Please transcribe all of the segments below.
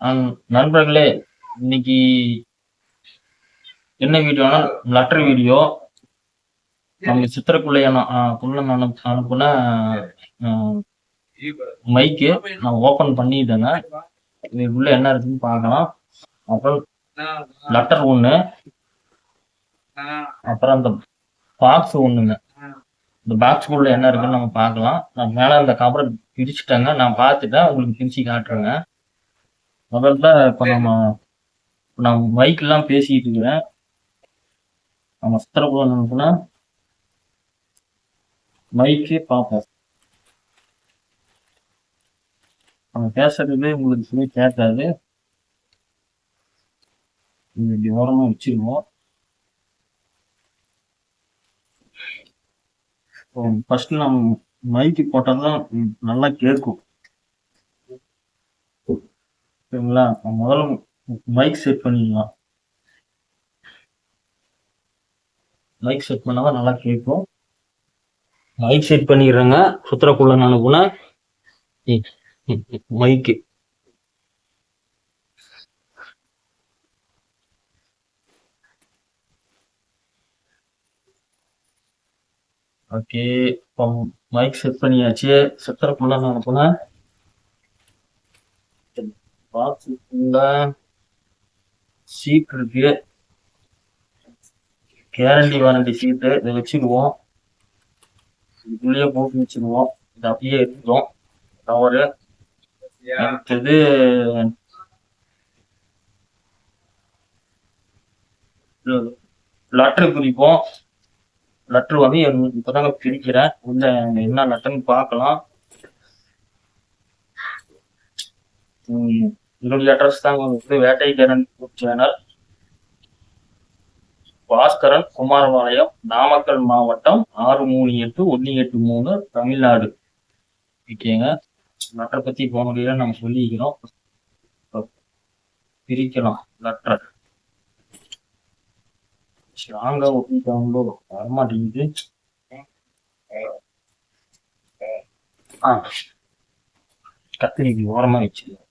நண்பர்களே இன்னைக்கு என்ன வீடியோனா லெட்டர் வீடியோ. நம்ம சித்திரக்குள்ளே குள்ள அனுப்பு அனுப்புன மைக்கு நான் ஓபன் பண்ணிட்டேங்க. இதுக்குள்ள என்ன இருக்குன்னு பார்க்கலாம். அப்புறம் லெட்டர் ஒண்ணு. அப்புறம் அந்த பாக்ஸ் ஒண்ணுங்க. இந்த பாக்ஸ்க்குள்ள என்ன இருக்குன்னு நம்ம பார்க்கலாம். நான் மேல அந்த கவரை பிரிச்சுட்டேங்க. நான் பார்த்துட்டேன். உங்களுக்கு பிரிச்சு காட்டுறேங்க. முதல்ல இப்ப நம்ம இப்ப நான் மைக் எல்லாம் பேசிட்டு இருக்கிறேன். நம்ம சித்திரக்குள்ள போனோம்னா மைக்கு பார்ப்போம் நம்ம பேசுறது உங்களுக்கு சொல்லி கேட்காது. இப்படி ஓரமாக வச்சிருவோம். ஃபர்ஸ்ட் நம்ம மைக்கு போட்டால் தான் நல்லா கேட்கும். சரிங்களா? முதல்ல மைக் செட் பண்ணிக்கலாம் மைக் செட் பண்ணாதான் நல்லா கேட்கும். மைக் செட் பண்ணிடுறேங்க. சுத்திரக்குள்ள அனுப்புனா. மைக்கு ஓகே இப்போ மைக் செட் பண்ணியாச்சு. சுத்திரக்குள்ள அனுப்புனா. பாக்ஸுக்குள்ள சீட் இருக்கு கேரண்டி வாரண்டி சீட்டு இதை வச்சுக்குவோம் இதுக்குள்ளேயே போட்டு வச்சுக்குவோம் இது அப்படியே இருக்கும் கவரு அடுத்தது லெட்டர் குறிப்போம் லெட்டர் வந்து இப்பதாங்க பிரிக்கிறேன் உள்ள என்ன லெட்டர்னு பார்க்கலாம். ம், என்னுடைய அட்ரஸ் தாங்க வந்து வேட்டைக்காரன் யூடியூப் சேனல். பாஸ்கரன் குமாரபாளையம் நாமக்கல் மாவட்டம் ஆறு மூணு எட்டு ஒன்று எட்டு மூணு தமிழ்நாடு. ஓகேங்க. லெட்டர் பத்தி போன முடியல நம்ம சொல்லிக்கிறோம். பிரிக்கலாம் லெட்டர் ஸ்ட்ராங்காக ஒப்பிட்டாங்களோ வரமாட்டேங்குது. ஆ. கத்திரிக்கு ஓரமா வச்சு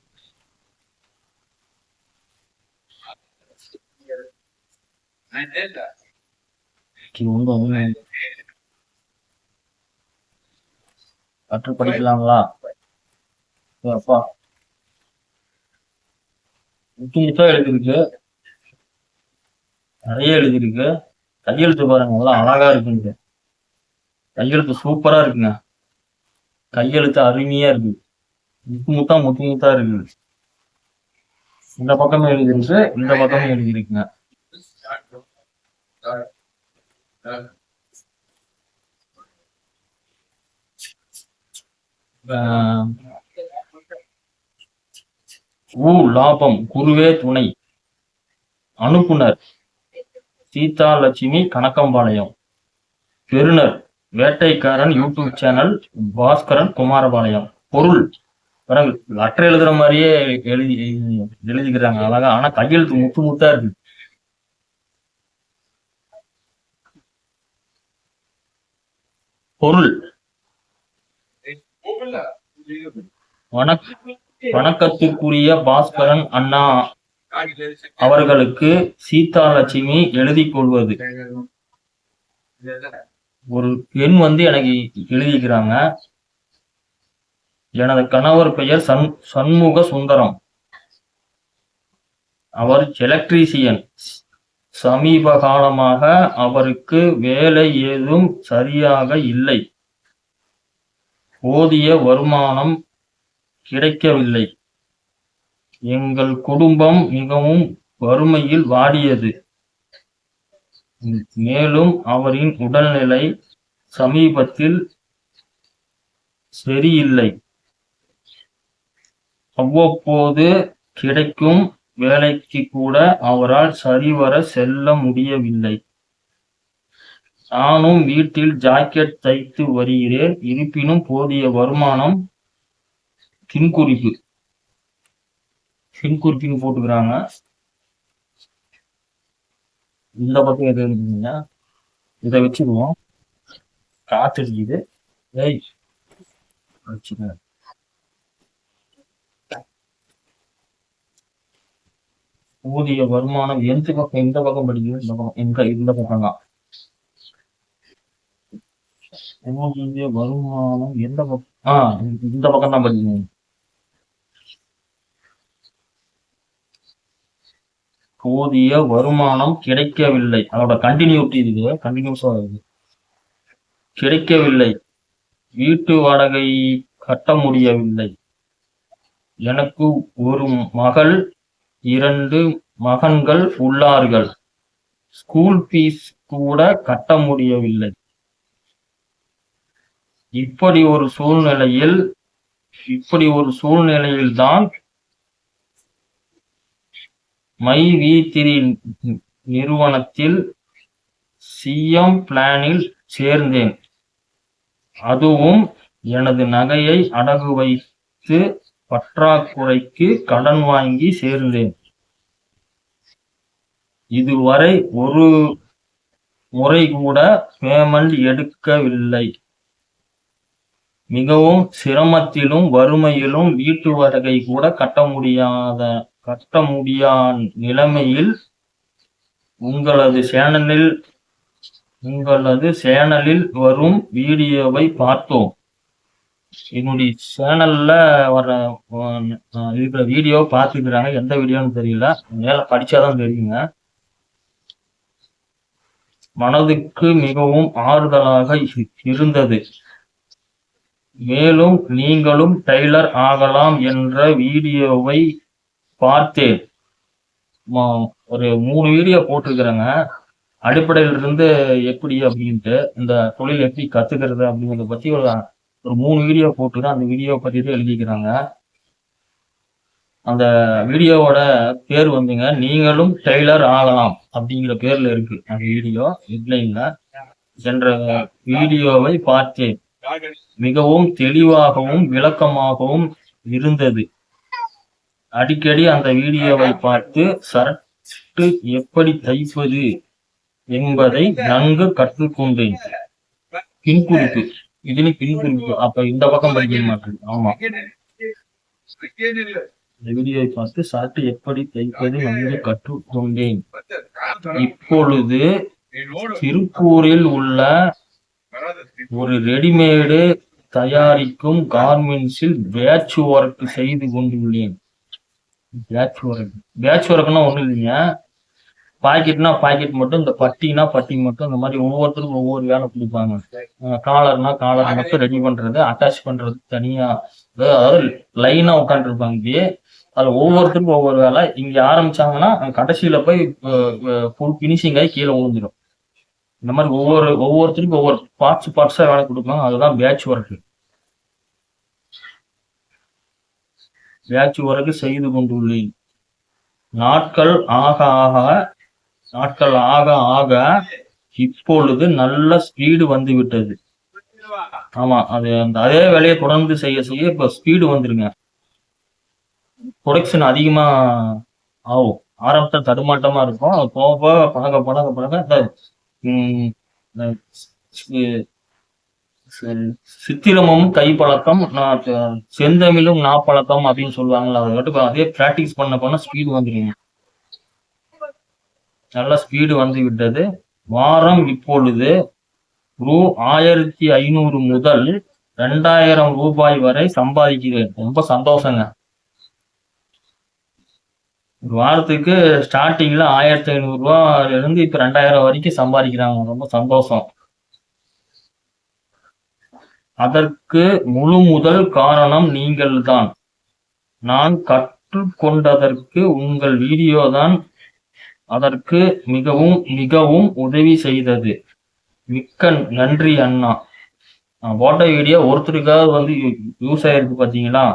லெட்டர் படிக்கலாங்களா? அப்பா முத்தா எழுதிருக்கு நிறைய எழுதிருக்கு கையெழுத்து பாருங்க நல்லா அழகா இருக்குங்க கையெழுத்து சூப்பரா இருக்குங்க. கையெழுத்து அருமையா இருக்கு. முத்து முத்தா முத்து முத்தா இருக்கு இந்த பக்கமும் எழுதிருக்கு இந்த பக்கமும் எழுதிருக்குங்க ஊ லாபம் குருவே துணை. அனுப்புனர் சீதா லட்சுமி கணக்கம்பாளையம் பெறுநர் வேட்டைக்காரன் யூடியூப் சேனல் பாஸ்கரன் குமாரபாளையம். பொருள் பாருங்க லெட்டர் எழுதுற மாதிரியே எழுதி எழுதிக்கிறாங்க அழகா. ஆனா கையெழுத்து முத்து முத்தா இருக்கு. பொருள். வணக் வணக்கத்துக்குரிய பாஸ்கரன் அண்ணா அவர்களுக்கு சீதா லட்சுமி எழுதி கொள்வது. ஒரு பெண் வந்து எனக்கு எழுதிக்கிறாங்க எனது கணவர் பெயர் சண் சண்முக சுந்தரம். அவர் எலக்ட்ரீசியன் சமீப காலமாக அவருக்கு வேலை ஏதும் சரியாக இல்லை. போதிய வருமானம் கிடைக்கவில்லை. எங்கள் குடும்பம் மிகவும் வறுமையில் வாடியது. மேலும் அவரின் உடல்நிலை சமீபத்தில் சரியில்லை. அவ்வப்போது கிடைக்கும் வேலைக்கு கூட அவரால் சரிவர செல்ல முடியவில்லை. நானும் வீட்டில் ஜாக்கெட் தைத்து வருகிறேன். இருப்பினும் போதிய வருமானம் பின்குறிப்பு பின்குறிப்புன்னு போட்டுக்கிறாங்க. இந்த பக்கம் எது இருந்தீங்கன்னா இதை வச்சுக்குவோம். காத்திருக்குது ஏய் வச்சுக்க ஊதிய வருமானம் எந்த பக்கம் எந்த பக்கம் படிக்கும் இந்த பக்கம் இந்த இந்த பக்கம் தான் ஊதிய வருமானம் எந்த பக்கம்? ஆஹ் இந்த பக்கம் தான் படிக்கணும். போதிய வருமானம் கிடைக்கவில்லை. அதோட கண்டினியூட்டி இது கண்டினியூஸா இருக்கு. கிடைக்கவில்லை. வீட்டு வாடகை கட்ட முடியவில்லை. எனக்கு ஒரு மகள் இரண்டு மகன்கள் உள்ளார்கள். ஸ்கூல் ஃபீஸ் கூட கட்ட முடியவில்லை. இப்படி ஒரு சூழ்நிலையில் இப்படி ஒரு சூழ்நிலையில்தான் மை வி திரி நிறுவனத்தில் சிஎம் பிளானில் சேர்ந்தேன். அதுவும் எனது நகையை அடகு வைத்து பற்றாக்குறைக்கு கடன் வாங்கி சேர்ந்தேன். இதுவரை ஒரு முறை கூட பேமெண்ட் எடுக்கவில்லை. மிகவும் சிரமத்திலும் வறுமையிலும் வீட்டு வாடகை கூட கட்ட முடியாத கட்ட முடியா நிலைமையில் உங்களது சேனலில் உங்களது சேனலில் வரும் வீடியோவை பார்த்தோம். என்னுடைய சேனல்ல வர இருக்கிற வீடியோ பார்த்துக்கிறாங்க. எந்த வீடியோன்னு தெரியல. மேல படிச்சாதான் தெரியுங்க. மனதுக்கு மிகவும் ஆறுதலாக இருந்தது. மேலும் நீங்களும் டெய்லர் ஆகலாம் என்ற வீடியோவை பார்த்தேன். ஒரு மூணு வீடியோ போட்டிருக்கிறேங்க. அடிப்படையிலிருந்து எப்படி அப்படின்ட்டு இந்த தொழில் எப்படி கத்துக்கிறது அப்படிங்கறத பத்தி ஒரு ஒரு மூணு வீடியோ போட்டு அந்த வீடியோ பத்தி தான் எழுதிக்கிறாங்க. அந்த வீடியோவோட பேர் வந்துங்க நீங்களும் டெய்லர் ஆகலாம் அப்படிங்கிற பேர்ல இருக்கு. அந்த வீடியோ ஹெட்லைன்ல என்ற வீடியோவை பார்த்தேன். மிகவும் தெளிவாகவும் விளக்கமாகவும் இருந்தது. அடிக்கடி அந்த வீடியோவை பார்த்து சரட்டு எப்படி தைப்பது? என்பதை நன்கு கற்றுக்கொண்டேன். பின்குறிப்பு இதுல பின்குறிப்பு அப்ப இந்த பக்கம் படிக்க மாட்டேன் ஆமா. வீடியோவை பார்த்து சரட்டு எப்படி தைப்பது நன்கு கற்றுக்கொண்டேன். இப்பொழுது திருப்பூரில் உள்ள ஒரு ரெடிமேடு தயாரிக்கும் கார்மெண்ட்ஸில் பேட்ச் ஒர்க் செய்து கொண்டுள்ளேன். பேட்ச் ஒர்க் பேட்ச் ஒர்க்னா ஒண்ணும் இல்லைங்க பாக்கெட்னா பாக்கெட் மட்டும் இந்த பட்டினா பட்டி மட்டும் இந்த மாதிரி ஒவ்வொருத்தருக்கும் ஒவ்வொரு வேலை கொடுப்பாங்க. காலர்னா காலர் மட்டும் ரெடி பண்றது அட்டாச் பண்றது தனியா. அதாவது லைனா உட்காந்துருப்பாங்க இப்படியே அதுல ஒவ்வொருத்தருக்கும் ஒவ்வொரு வேலை. இங்க ஆரம்பிச்சாங்கன்னா கடைசியில போய் ஃபுல் பினிஷிங் ஆகி கீழே விழுந்துடும் இந்த மாதிரி ஒவ்வொரு ஒவ்வொருத்தருக்கும் ஒவ்வொரு பார்ட்ஸ் பார்ட்ஸா வேலை கொடுப்பாங்க. அதுதான் பேட்ச் ஒர்க் பேட்ச் ஒர்க் செய்து கொண்டுள்ளேன். நாட்கள் ஆக ஆக நாட்கள் ஆக ஆக இப்பொழுது நல்ல ஸ்பீடு வந்து விட்டது. ஆமா அது அந்த அதே வேலையை தொடர்ந்து செய்ய செய்ய இப்ப ஸ்பீடு வந்துருங்க. ப்ரொடக்ஷன் அதிகமா ஆகும். ஆரம்பத்தில் தடுமாட்டமா இருக்கும். அது போக போக பழக பழக பழக இந்த, சித்திரமும் கைப்பழக்கம் நான் செந்தமிழும் நாப்பழக்கம் அப்படின்னு சொல்லுவாங்களா அதை மட்டும் அதே பிராக்டிஸ் பண்ண பண்ண ஸ்பீடு வந்துருங்க. நல்ல ஸ்பீடு வந்து விட்டது வாரம் இப்பொழுது ரூ ஆயிரத்தி ஐநூறு முதல் ரெண்டாயிரம் ரூபாய் வரை சம்பாதிக்கிறேன். ரொம்ப சந்தோஷங்க. ஒரு வாரத்துக்கு ஸ்டார்டிங்ல ஆயிரத்தி ஐநூறு ரூபாயில இருந்து இப்ப ரெண்டாயிரம் வரைக்கும் சம்பாதிக்கிறாங்க. ரொம்ப சந்தோஷம். அதற்கு முழு முதல் காரணம் நீங்கள் தான் நான் கற்றுக்கொண்டதற்கு உங்கள் வீடியோ தான் அதற்கு மிகவும் மிகவும் உதவி செய்தது. மிக்க நன்றி அண்ணா. நான் போட்ட வீடியோ ஒருத்தருக்காவது வந்து யூஸ் ஆயிருக்கு பாத்தீங்களா?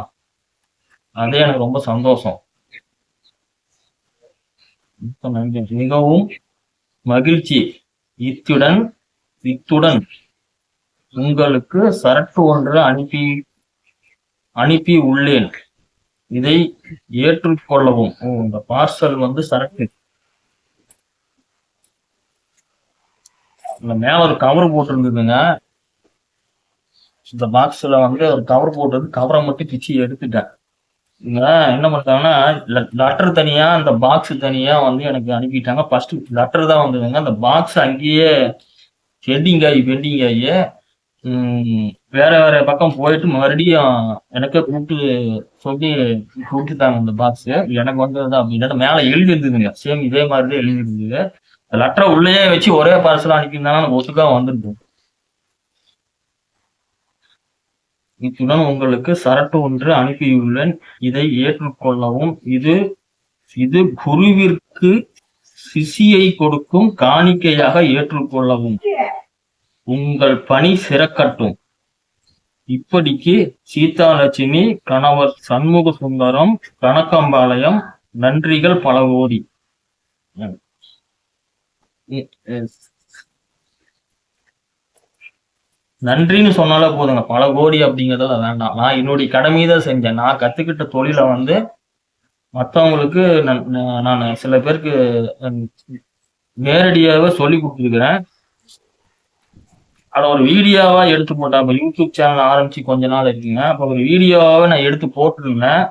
அதே எனக்கு ரொம்ப சந்தோஷம். மிகவும் மகிழ்ச்சி. இத்துடன் இத்துடன் உங்களுக்கு சரட்டு ஒன்று அனுப்பி அனுப்பி உள்ளேன் இதை ஏற்றுக்கொள்ளவும். இந்த பார்சல் வந்து சரக்கு. இந்த மேல ஒரு கவர் போட்டிருந்ததுங்க. இந்த பாக்ஸ்ல வந்து ஒரு கவர் போட்டது கவரை மட்டும் பிச்சு எடுத்துட்டேன். இங்க என்ன பண்ணிட்டாங்கன்னா லெட்டர் தனியா அந்த பாக்ஸ் தனியா வந்து எனக்கு அனுப்பிட்டாங்க. ஃபர்ஸ்ட் லெட்டர் தான் வந்ததுங்க. அந்த பாக்ஸ் அங்கேயே பெண்டிங் ஆகி பெண்டிங் ஆகி வேற வேற பக்கம் போயிட்டு மறுபடியும் எனக்கே கூப்பிட்டு சொல்லி கொடுத்துட்டாங்க அந்த பாக்ஸ் எனக்கு வந்தது அப்படின்னா மேல எழுதி இருந்ததுங்க. சேம் இதே மாதிரி தான் எழுதி இருந்தது. லெட்டரை உள்ளேயே வச்சு ஒரே பார்சல் அனுப்பியிருந்தாலும் நம்ம ஒத்துக்கா வந்துருக்கும் இத்துடன் உங்களுக்கு சரட்டு ஒன்று அனுப்பியுள்ளேன். இதை ஏற்றுக்கொள்ளவும். இது இது குருவிற்கு சிசியை கொடுக்கும் காணிக்கையாக ஏற்றுக்கொள்ளவும். உங்கள் பணி சிறக்கட்டும். இப்படிக்கு சீதாலட்சுமி கணவர் சண்முக சுந்தரம் கணக்கம்பாளையம் நன்றிகள் பல கோடி நன்றின்னு சொன்னாலே போதுங்க. பல கோடி அப்படிங்கிறதெல்லாம் வேண்டாம். நான் என்னுடைய கடமையை தான் செஞ்சேன். நான் கத்துக்கிட்ட தொழிலை வந்து மற்றவங்களுக்கு நான் சில பேருக்கு நேரடியாகவே சொல்லி கொடுத்துருக்குறேன். அதை ஒரு வீடியோவாக எடுத்து போட்டேன் அப்போ யூடியூப் சேனல் ஆரம்பித்து கொஞ்ச நாள் இருக்குங்க. அப்போ ஒரு வீடியோவாக நான் எடுத்து போட்டிருந்தேன்.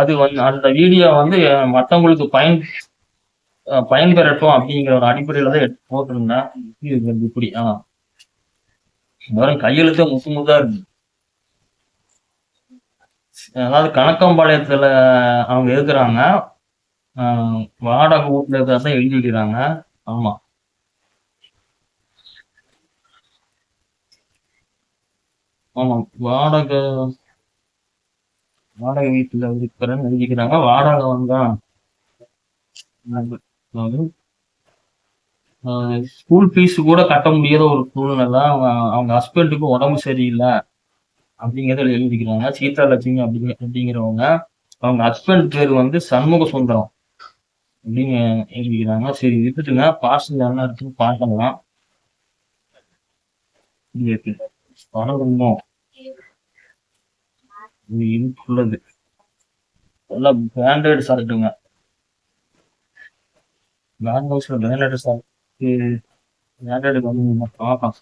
அது வந்து அந்த வீடியோ வந்து மற்றவங்களுக்கு பயன் பயன்பெறட்டும் அப்படிங்கிற ஒரு அடிப்படையில தான் எடுத்து போட்டிருந்தேன் இது இப்படி? ஆ. கையெழுத்தே முத்து முத்தா இருக்கு. அதாவது கணக்கம்பாளையத்துல அவங்க இருக்கிறாங்க. ஆஹ் வாடகை வீட்டுல இருக்கிறத எழுதி வைக்கிறாங்க. ஆமா. ஆமா. வாடகை வாடகை வீட்டுல இருக்கிறேன்னு எழுதிக்கிறாங்க வாடகை வந்தான் ஸ்கூல் ஃபீஸ் கூட கட்ட முடியாத ஒரு சூழ்நிலை அவங்க அவங்க ஹஸ்பண்டுக்கு உடம்பு சரியில்லை. அப்படிங்கிறத எழுதிக்கிறாங்க. சீதா லட்சுமி அப்படிங்க அப்படிங்கிறவங்க அவங்க ஹஸ்பண்ட் பேர் வந்து சண்முக சுந்தரம் அப்படின்னு எழுதிக்கிறாங்க. சரி விட்டுட்டுங்க. பார்சல் என்ன இருக்குன்னு பார்க்கலாம். இது இருக்கு. பணம் இது இனிப்புள்ளது. நல்லா பிராண்டட் சாப்பிட்டுங்க பிராண்ட் ஹவுஸ்ல பிராண்டட் சாப்பிட்டு பிராண்டட் வந்து பார்க்கலாம்.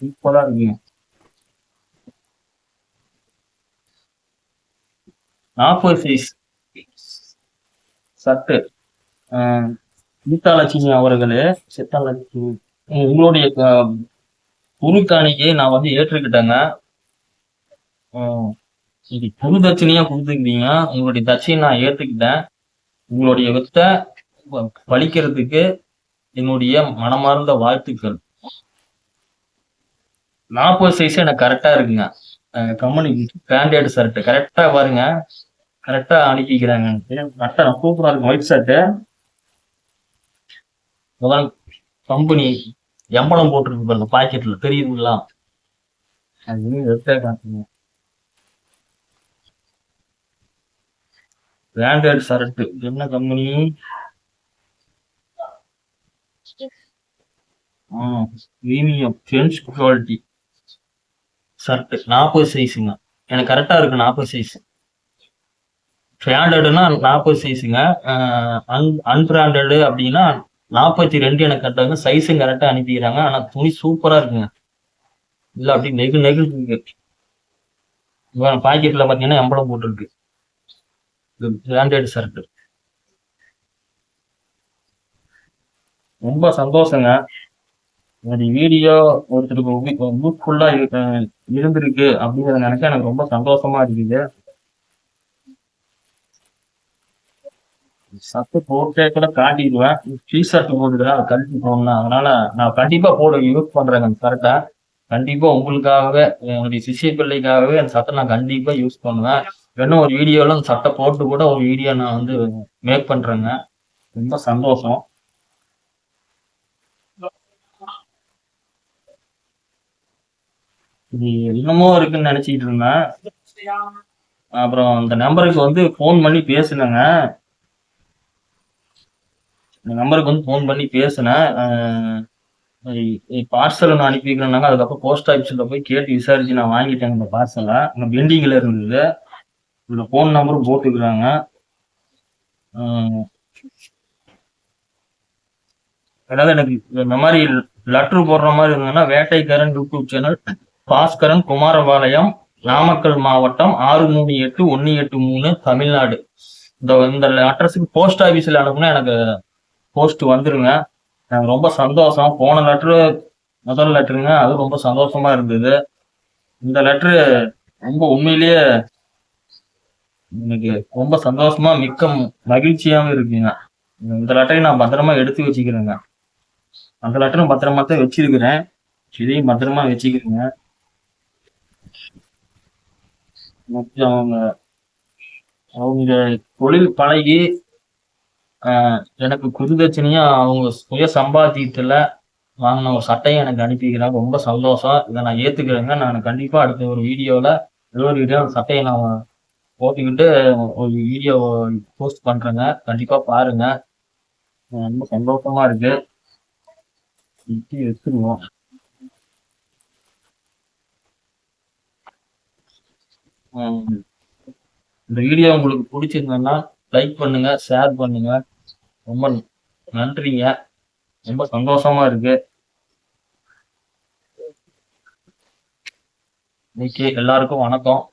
சூப்பரா இருக்குங்க நாற்பது சைஸ் சட்டு. சீதாலட்சுமி அவர்களே சீதாலட்சுமி உங்களுடைய க- நான் வந்து ஏற்றுக்கிட்டேங்க. ஆஹ் குரு தட்சணையா கொடுத்துருக்கீங்க. உங்களுடைய தட்சணையை நான் ஏற்றுக்கிட்டேன். உங்களுடைய வித்தை பழிக்கிறதுக்கு என்னுடைய மனமார்ந்த வாழ்த்துக்கள். நாற்பது சைஸ் எனக்கு கரெக்டா இருக்குங்க. கம்பெனி பேண்டேட் ஷர்ட் கரெக்டா பாருங்க. கரெக்டா அனுப்பிக்கிறாங்க கரெக்டா சூப்பரா இருக்கும் ஒயிட் ஷர்ட் கம்பெனி எம்பளம் போட்டிருக்கு பாருங்க பாக்கெட்ல தெரியுதுங்களா? காட்டுங்க. பிராண்டட் ஷர்ட் என்ன company premium friends quality shirt நாற்பது சைஸுங்க எனக்கு கரெக்டா இருக்கு நாற்பது சைஸ் பிராண்டட்னா நாற்பது சைஸுங்க அன் அன்பிராண்டடு அப்படின்னா நாற்பத்தி ரெண்டு எனக்கு கரெக்டாக சைஸும் கரெக்டாக அனுப்பிக்கிறாங்க. ஆனால் துணி சூப்பரா இருக்குங்க. இல்லை அப்படி நெகு நெகு இருக்கு. பாக்கெட்ல பார்த்தீங்கன்னா எம்பளம் போட்டிருக்கு. இது பிராண்டட் ஷர்ட் ரொம்ப சந்தோஷங்க. இந்த வீடியோ ஒருத்தருக்கு யூஸ்ஃபுல்லா இருந்திருக்கு அப்படிங்கறத நினைச்சா எனக்கு ரொம்ப சந்தோஷமா இருக்குது. சத்து போட்டே கூட காட்டிடுவேன். டீஷர்ட் போட்டுக்கிறேன் அதை கழட்டி போடணும். அதனால நான் கண்டிப்பா போட யூஸ் பண்றேங்க அந்த ஷர்ட்டை கண்டிப்பா உங்களுக்காகவே என்னுடைய சிசிய பிள்ளைக்காகவே அந்த சட்டை நான் கண்டிப்பா யூஸ் பண்ணுவேன். இன்னும் ஒரு வீடியோல அந்த சட்டை போட்டு கூட ஒரு வீடியோ நான் வந்து மேக் பண்றேங்க. ரொம்ப சந்தோஷம். என்னமோ இருக்குன்னு நினைச்சிட்டு இருந்தேன். அப்புறம் அந்த நம்பருக்கு வந்து ஃபோன் பண்ணி பேசினேங்க. இந்த நம்பருக்கு வந்து ஃபோன் பண்ணி பேசினேன். பார்சல் நான் அனுப்பி வைக்கிறேன்னாங்க. அதுக்கப்புறம் போஸ்ட் ஆஃபீஸில் போய் கேட்டு விசாரிச்சு நான் வாங்கிட்டேன் இந்த பார்சலை அங்கே பெண்டிங்கில் இருந்தது. இதில் ஃபோன் நம்பரும் போட்டுக்கிறாங்க. அதாவது எனக்கு இந்த மாதிரி லெட்ரு போடுற மாதிரி இருந்ததுன்னா வேட்டைக்காரன் யூடியூப் சேனல் பாஸ்கரன் குமாரபாளையம் நாமக்கல் மாவட்டம் ஆறு மூணு எட்டு ஒன்னு எட்டு மூணு தமிழ்நாடு. இந்த இந்த அட்ரஸுக்கு போஸ்ட் ஆஃபீஸில் அனுப்புனா எனக்கு போஸ்ட் வந்துருங்க. எனக்கு ரொம்ப சந்தோஷம். போன லெட்ரு முதல் லெட்டருங்க. அது ரொம்ப சந்தோஷமா இருந்தது. இந்த லெட்ரு ரொம்ப உண்மையிலேயே எனக்கு ரொம்ப சந்தோஷமா மிக்க மகிழ்ச்சியாகவும் இருக்குங்க. இந்த லெட்டரை நான் பத்திரமா எடுத்து வச்சுக்கிறேங்க. அந்த லெட்டரும் பத்திரமா தான் வச்சிருக்கிறேன். இதையும் பத்திரமா வச்சுக்கிறேங்க. முக்கியம் அவங்க அவங்க தொழில் பழகி எனக்கு குருதட்சணையா அவங்க சுய சம்பாத்தியத்துல வாங்கின ஒரு சட்டையை எனக்கு அனுப்பிக்கிறாங்க ரொம்ப சந்தோஷம். இதை நான் ஏத்துக்கிறேங்க. நான் கண்டிப்பா அடுத்த ஒரு வீடியோல எல்லோரு வீடியோ அந்த சட்டையை நான் போட்டுக்கிட்டு ஒரு வீடியோ போஸ்ட் பண்றேங்க. கண்டிப்பா பாருங்க. ரொம்ப சந்தோஷமா இருக்கு. இட்லி இந்த வீடியோ உங்களுக்கு பிடிச்சிருந்ததுன்னா லைக் பண்ணுங்க ஷேர் பண்ணுங்க. ரொம்ப நன்றிங்க. ரொம்ப சந்தோஷமா இருக்கு. இன்னைக்கு எல்லாருக்கும் வணக்கம்.